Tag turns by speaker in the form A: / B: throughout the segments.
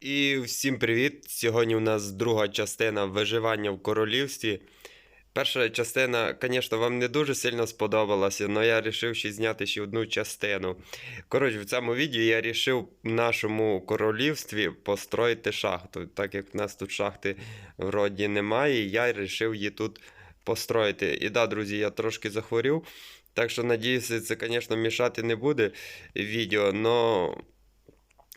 A: І всім привіт! Сьогодні у нас друга частина виживання в королівстві. Перша частина, звісно, вам не дуже сильно сподобалася, але я вирішив ще зняти ще одну частину. Коротше, в цьому відео я вирішив в нашому королівстві построїти шахту. Так як в нас тут шахти вроді немає, я вирішив її тут построїти. І да, друзі, я трошки захворів. Так що, надіюся, це, звісно, мішати не буде відео, але.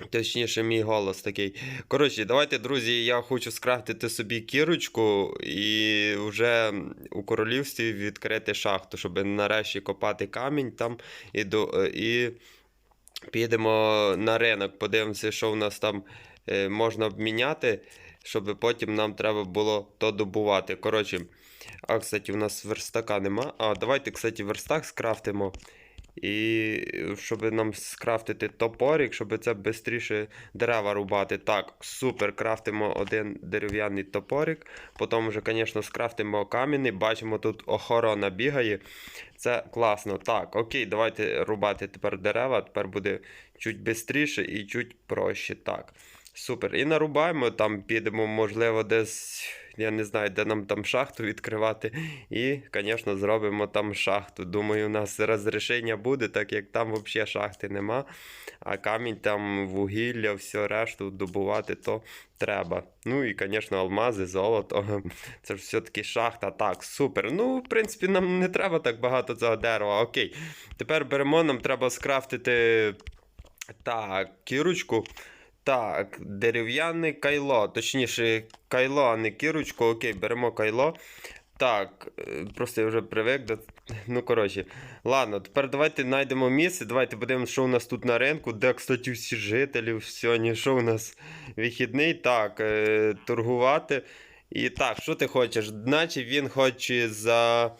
A: Точніше, мій голос такий. Коротше, давайте, друзі, я хочу скрафтити собі кірочку і вже у королівстві відкрити шахту, щоб нарешті копати камінь там і, до, і підемо на ринок, подивимося, що в нас там е, можна обміняти, щоб потім нам треба було то добувати. Коротше, а, кстати, у нас верстака нема. А, давайте, кстати, верстак скрафтимо. І щоб нам скрафтити топорик, щоб це швидше дерева рубати. Так, супер, крафтимо один дерев'яний топорик. Потім вже, звісно, скрафтимо камінний. Бачимо, тут охорона бігає. Це класно. Так, окей, давайте рубати тепер дерева. Тепер буде чуть швидше і чуть проще. Так. Супер. І нарубаємо, там підемо, можливо, десь, я не знаю, де нам там шахту відкривати. І, звісно, зробимо там шахту. Думаю, у нас розрішення буде, так як там взагалі шахти нема. А камінь там, вугілля, все решту добувати то треба. Ну і, звісно, алмази, золото. Це ж все-таки шахта. Так, супер. Ну, в принципі, нам не треба так багато цього дерева. Окей. Тепер беремо, нам треба скрафтити. Так, кірочку. Так, дерев'яне кайло. Точніше, кайло, а не кірочку. Окей, беремо кайло. Так, е, просто я вже привик до. Ну, коротше. Ладно, тепер давайте знайдемо місце. Давайте подивимося, що у нас тут на ринку. Де, кстати, всі жителі сьогодні, що у нас вихідний. Так, е, торгувати. І так, що ти хочеш? Значить, він хоче за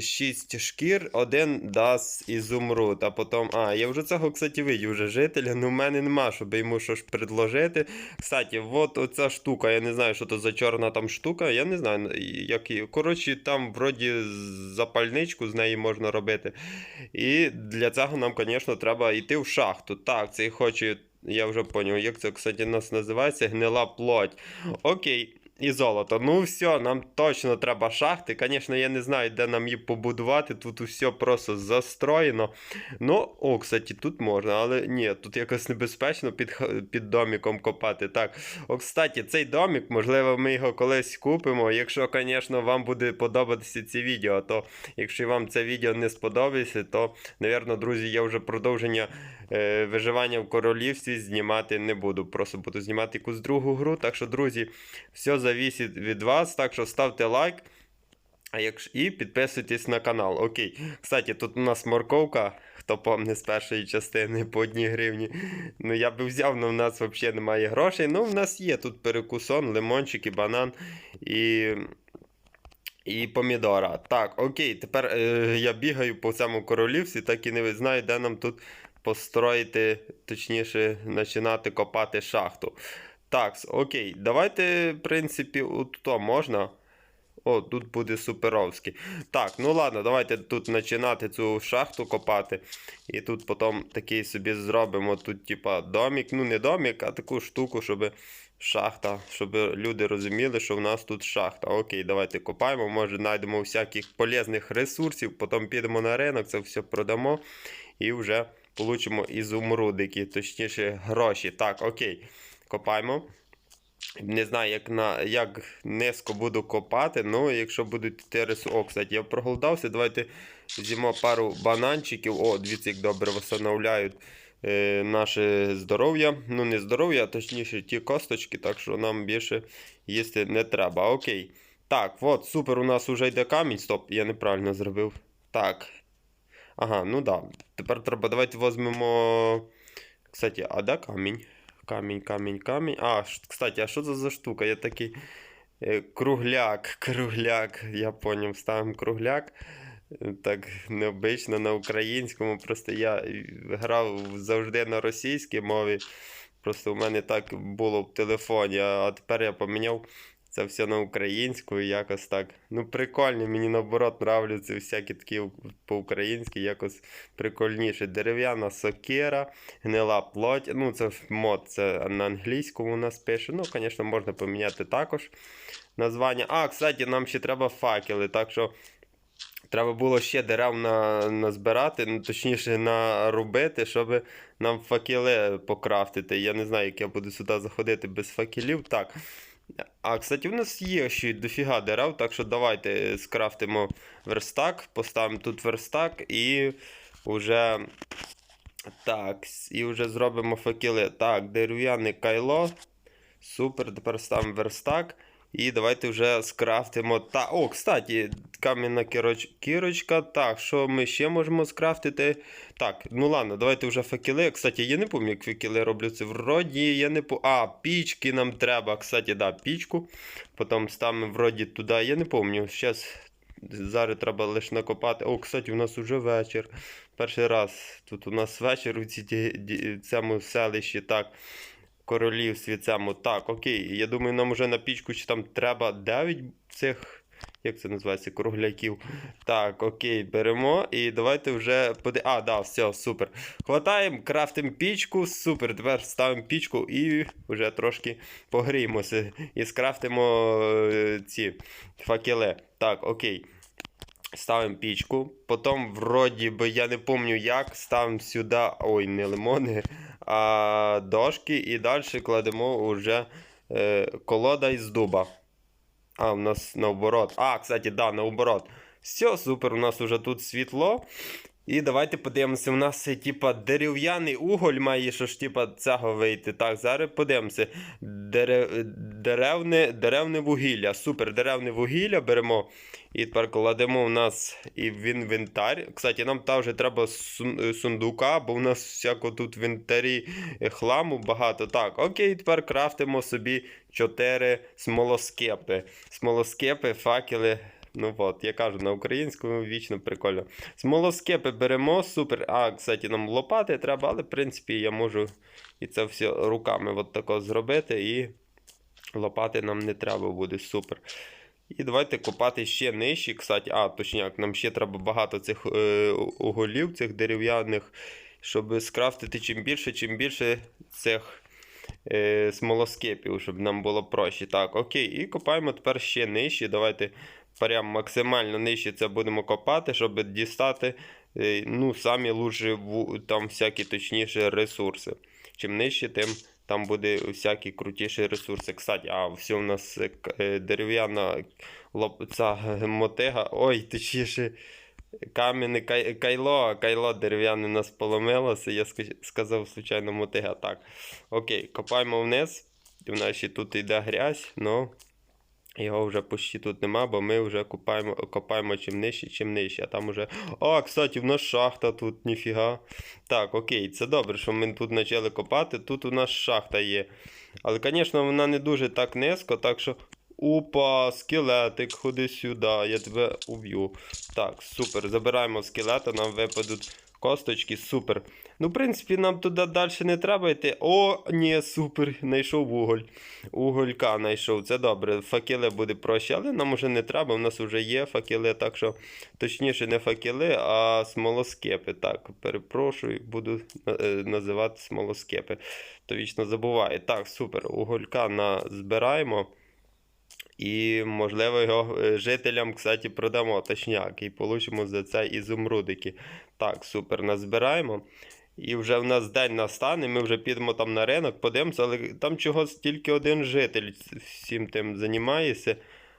A: 6 шкір, один дасть ізумруд. А потім. А, я вже цього, кстати, видів вже жителя, ну в мене нема, щоб йому щось предложити. Кстати, от оця штука, я не знаю, що то за чорна там штука, я не знаю, як її. Коротше, там вроді запальничку з неї можна робити. І для цього нам, звісно, треба йти в шахту. Так, цей хоче. Я вже поняв, як це, кстати, нас називається гнила плоть. Окей. І золото. Ну все, нам точно треба шахти. Звісно, я не знаю, де нам її побудувати. Тут все просто застроєно. Ну, о, кстати, тут можна, але ні, тут якось небезпечно під під доміком копати. Так, о, кстати, цей домік, можливо, ми його колись купимо. Якщо, звісно, вам буде подобатися це відео, то якщо вам це відео не сподобається, то, напевно, друзі, я вже продовження е, виживання в королівстві знімати не буду. Просто буду знімати якусь другу гру. Так що, друзі, все завісить від вас. Так що ставте лайк. А якщо і підписуйтесь на канал. Окей. Кстати, тут у нас морковка, хто помне з першої частини по одній гривні. Ну, я би взяв, але в нас взагалі немає грошей. Ну, в нас є тут перекусон, лимончик і банан і. І помідора. Так, окей, тепер е, я бігаю по цьому королівстві, так і не знаю, де нам тут построїти, точніше, починати копати шахту. Так, окей, давайте, в принципі, то можна. О, тут буде суперовський. Так, ну ладно, давайте тут починати цю шахту копати. І тут потім такий собі зробимо тут, типа, домик. Ну, не домик, а таку штуку, щоб шахта, щоб люди розуміли, що в нас тут шахта. Окей, давайте копаємо. Може знайдемо всяких полезних ресурсів, потім підемо на ринок, це все продамо і вже получимо ізумрудики, точніше, гроші. Так, окей. Копаємо. Не знаю, як на, як низько буду копати, ну якщо будуть йти ресурси. Кстати, я проголодався. Давайте з'їмо пару бананчиків. О, дивіться, як добре встановляють е, наше здоров'я. Ну, не здоров'я, а точніше ті косточки, так що нам більше їсти не треба. Окей. Так, от, супер, у нас вже йде камінь. Стоп, я неправильно зробив. Так. Ага, ну да. Тепер треба. Давайте візьмемо. Кстати, а де камінь? Камінь, камінь, камінь. А, кстати, а що це за штука? Я такий е, кругляк, кругляк. Я поняв, ставимо кругляк. Так, необично на українському. Просто я грав завжди на російській мові. Просто у мене так було в телефоні, а тепер я поміняв Це все на українську і якось так. Ну, прикольно, мені наоборот нравляться всякі такі по-українськи, якось прикольніше. Дерев'яна сокира, гнила плоть. Ну, це мод, це на англійському у нас пише. Ну, звісно, можна поміняти також названня. А, кстати, нам ще треба факели, так що. Треба було ще дерев на, назбирати, ну, точніше нарубити, щоб нам факели покрафтити. Я не знаю, як я буду сюди заходити без факелів. Так. А, кстати, у нас є ще дофіга дерев, так що давайте скрафтимо верстак, поставимо тут верстак і вже. Так, і вже зробимо факели. Так, дерев'яне кайло. Супер, тепер ставимо верстак. І давайте вже скрафтимо. Та, о, кстати, кам'яна кіроч... кірочка. Так, що ми ще можемо скрафтити? Так, ну ладно, давайте вже факели. Кстати, я не пам'ятаю, як факели робляться. Вроді, я не по. А, пічки нам треба. Кстати, да, пічку. Потім ставимо вроді туди. Я не пам'ятаю. Зараз. Зараз треба лише накопати. О, кстати, у нас уже вечір. Перший раз. Тут у нас вечір у цьому селищі. Так королівстві цьому. Так, окей. Я думаю, нам уже на пічку чи там треба 9 цих. Як це називається? Кругляків. Так, окей, беремо. І давайте вже поди... А, да, все, супер. Хватаємо, крафтимо пічку, супер. Тепер ставимо пічку і вже трошки погріємося. І скрафтимо е, ці факели. Так, окей. Ставимо пічку. Потім, вроді би, я не пам'ятаю як, ставимо сюди. Ой, не лимони, а дошки. І далі кладемо вже е, колода із дуба. А, у нас наоборот. А, кстати, да, наоборот. Все, супер, у нас уже тут світло. І давайте подивимося, у нас типа дерев'яний уголь має, що ж типа цього вийти. Так, зараз подивимося. Дере... Деревне, деревне вугілля. Супер, деревне вугілля беремо. І тепер кладемо у нас і в інвентар. Кстати, нам також треба е, сундука, бо у нас всяко тут в інвентарі е, хламу багато. Так, окей, тепер крафтимо собі 4 смолоскепи. Смолоскепи, факели. Ну от, я кажу, на українському вічно прикольно. Смолоскепи беремо, супер. А, кстати, нам лопати треба, але в принципі я можу і це все руками от тако зробити. І лопати нам не треба буде, супер. І давайте копати ще нижче. Кстати, а, точняк, нам ще треба багато цих е, уголів, цих дерев'яних, щоб скрафтити чим більше, чим більше цих е, смолоскипів, щоб нам було проще. Так, окей, і копаємо тепер ще нижче. Давайте прям максимально нижче це будемо копати, щоб дістати е, ну, самі лучші там всякі точніше ресурси. Чим нижче, тим там буде всякі крутіші ресурси. Кстати, а все у нас е, е, дерев'яна лоп... ця е, мотига. Ой, точніше. Кам'яне кай... кайло, кайло дерев'яне нас поломилося. Я сказав, случайно, мотига. Так. Окей, копаємо вниз. У нас ще тут йде грязь, але його вже почти тут нема, бо ми вже копаємо, копаємо чим нижче, чим нижче. А там уже. А, кстати, в нас шахта тут, ніфіга. Так, окей, це добре, що ми тут почали копати. Тут у нас шахта є. Але, звісно, вона не дуже так низько, так що. Опа, скелетик, ходи сюди, я тебе уб'ю. Так, супер. Забираємо скелета, нам випадуть косточки, супер. Ну, в принципі, нам туди далі не треба йти. О, ні, супер, знайшов вуголь. Уголька знайшов, це добре. Факели буде проще, але нам уже не треба. У нас вже є факели, так що точніше не факели, а смолоскепи. Так, перепрошую, буду е, називати смолоскепи. То вічно забуває. Так, супер. Уголька на... збираємо. І, можливо, його е, жителям, кстати, продамо точняк. І получимо за це ізумрудики. Так, супер, назбираємо. І вже в нас день настане, ми вже підемо там на ринок, подивимося, але там чогось тільки один житель всім тим займається,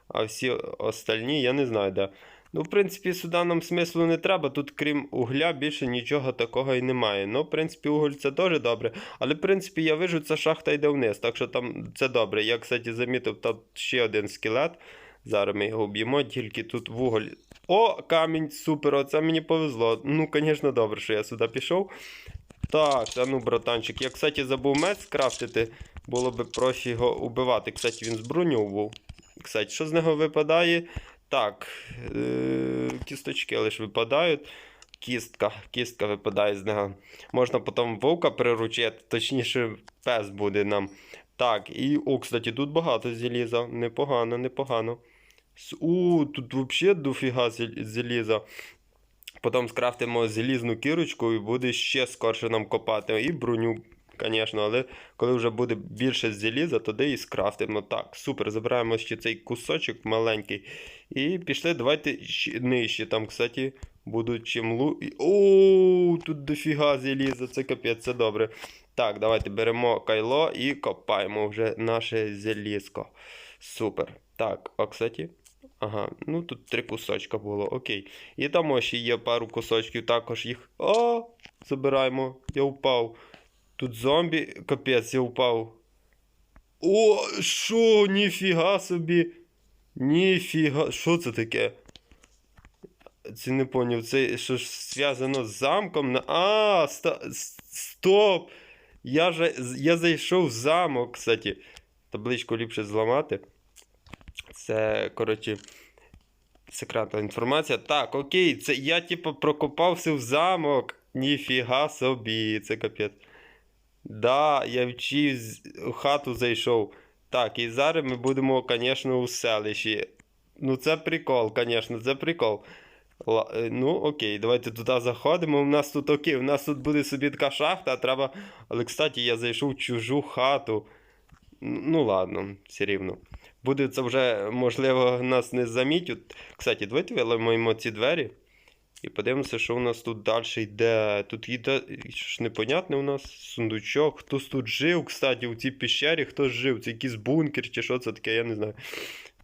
A: а всі остальні я не знаю де. Ну, в принципі, сюди нам смислу не треба. Тут, крім угля, більше нічого такого і немає. Ну, в принципі, уголь це теж добре. Але, в принципі, я вижу, ця шахта йде вниз, так що там це добре. Я, кстати, замітив, там ще один скелет. Зараз ми його вб'ємо, тільки тут вуголь. О, камінь, супер, оце мені повезло. Ну, звісно, добре, що я сюди пішов. Так, а ну, братанчик, я, кстати, забув меч скрафтити, було б проще його убивати. Кстати, він з. Кстати, що з нього випадає? Так, е- кісточки лише випадають. Кістка, кістка випадає з нього. Можна потім вовка приручити, точніше, пес буде нам Так, і, о, кстати, тут багато заліза. Непогано, непогано. У, тут взагалі дофіга заліза. Потім скрафтимо залізну кірочку і буде ще скорше нам копати. І броню, звісно, але коли вже буде більше заліза, тоді і скрафтимо. Так, супер, забираємо ще цей кусочок маленький. І пішли, давайте нижче. Там, кстати, будуть чим лу. і- О, тут дофіга заліза, це капець, це добре. Так, давайте беремо кайло і копаємо вже наше залізко. Супер. Так, а кстати. Ага, ну тут три кусочка було, окей. І там ще є пару кусочків, також їх. О! Забираємо. Я впав. Тут зомбі, капець, я впав. О, що, ніфіга собі. Ніфіга. Що це таке? Це не поняв. Це що ж зв'язано з замком? На... А, ста... с- стоп! Я же я зайшов в замок, кстати. Табличку ліпше зламати. Це, коротше, секретна інформація. Так, окей, це я, типу, прокопався в замок. Ніфіга собі, це капець. Да, я в чиюсь хату зайшов. Так, і зараз ми будемо, звісно, у селищі. Ну, це прикол, звісно, це прикол. Ла- е, Ну, окей, давайте туди заходимо. У нас тут окей, у нас тут буде собі така шахта, треба. Але, кстати, я зайшов в чужу хату. Ну, ладно, все рівно. Буде це вже, можливо, нас не замітять. Кстати, давайте виламаємо ці двері. І подивимося, що у нас тут далі йде. Тут йде. Ж непонятне у нас сундучок. Хтось тут жив, кстати, у цій пещері хтось жив. Це якийсь бункер чи що це таке, я не знаю.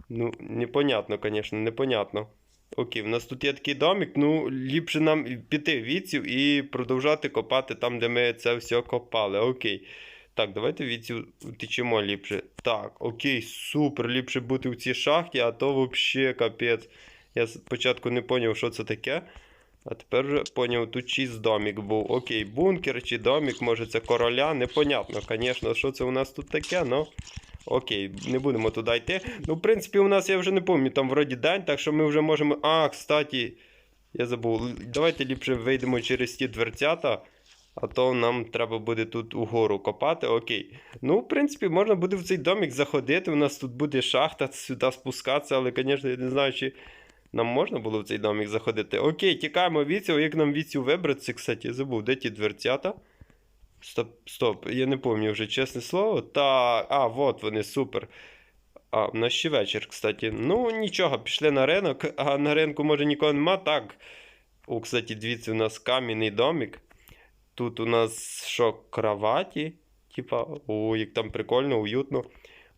A: Ну, непонятно, звісно, непонятно. Окей, в нас тут є такий домик, ну, ліпше нам піти віців і продовжати копати там, де ми це все копали. Окей. Так, давайте віців втечемо ліпше. Так, окей, супер, ліпше бути в цій шахті, а то взагалі капець. Я спочатку не зрозумів, що це таке. А тепер вже зрозумів, тут чийсь домик був. Окей, бункер чи домик, може це короля, непонятно, звісно, що це у нас тут таке, ну. Окей, не будемо туди йти. Ну, в принципі, у нас я вже не пам'ятаю, там вроді день, так що ми вже можемо. А, кстати, я забув. Давайте ліпше вийдемо через ті дверцята, а то нам треба буде тут угору копати. Окей. Ну, в принципі, можна буде в цей домик заходити. У нас тут буде шахта, сюди спускатися, але, звісно, я не знаю, чи нам можна було в цей домик заходити. Окей, тікаємо віцю. Як нам віцю вибратися, кстати, забув, де ті дверцята? Стоп, стоп, я не пам'ятаю вже чесне слово. Так, а, от вони, супер. А, нас ще вечір, кстати. Ну, нічого, пішли на ринок, а на ринку може нікого нема. Так. О, кстати, дивіться, у нас кам'яний домик. Тут у нас що, кроваті? Типа, о, як там прикольно, уютно.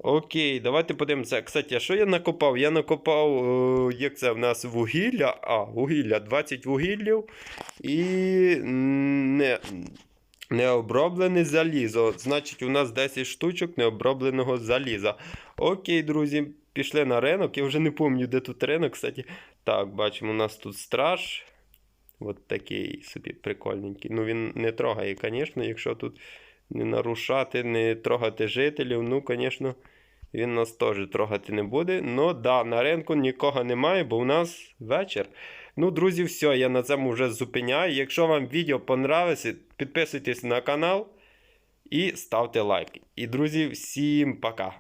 A: Окей, давайте подивимося. Кстати, а що я накопав? Я накопав, е, як це в нас вугілля? А, вугілля, 20 вугіллів і не, необроблене залізо. Значить, у нас 10 штучок необробленого заліза. Окей, друзі, пішли на ринок. Я вже не пам'ятаю, де тут ринок, кстати. Так, бачимо, у нас тут страж. От такий собі прикольненький. Ну, він не трогає, звісно, якщо тут не нарушати, не трогати жителів. Ну, звісно, він нас теж трогати не буде. Ну, да, на ринку нікого немає, бо у нас вечір. Ну, друзі, все, я на цьому вже зупиняю. Якщо вам відео понравилося, підписуйтесь на канал і ставте лайк. І, друзі, всім пока!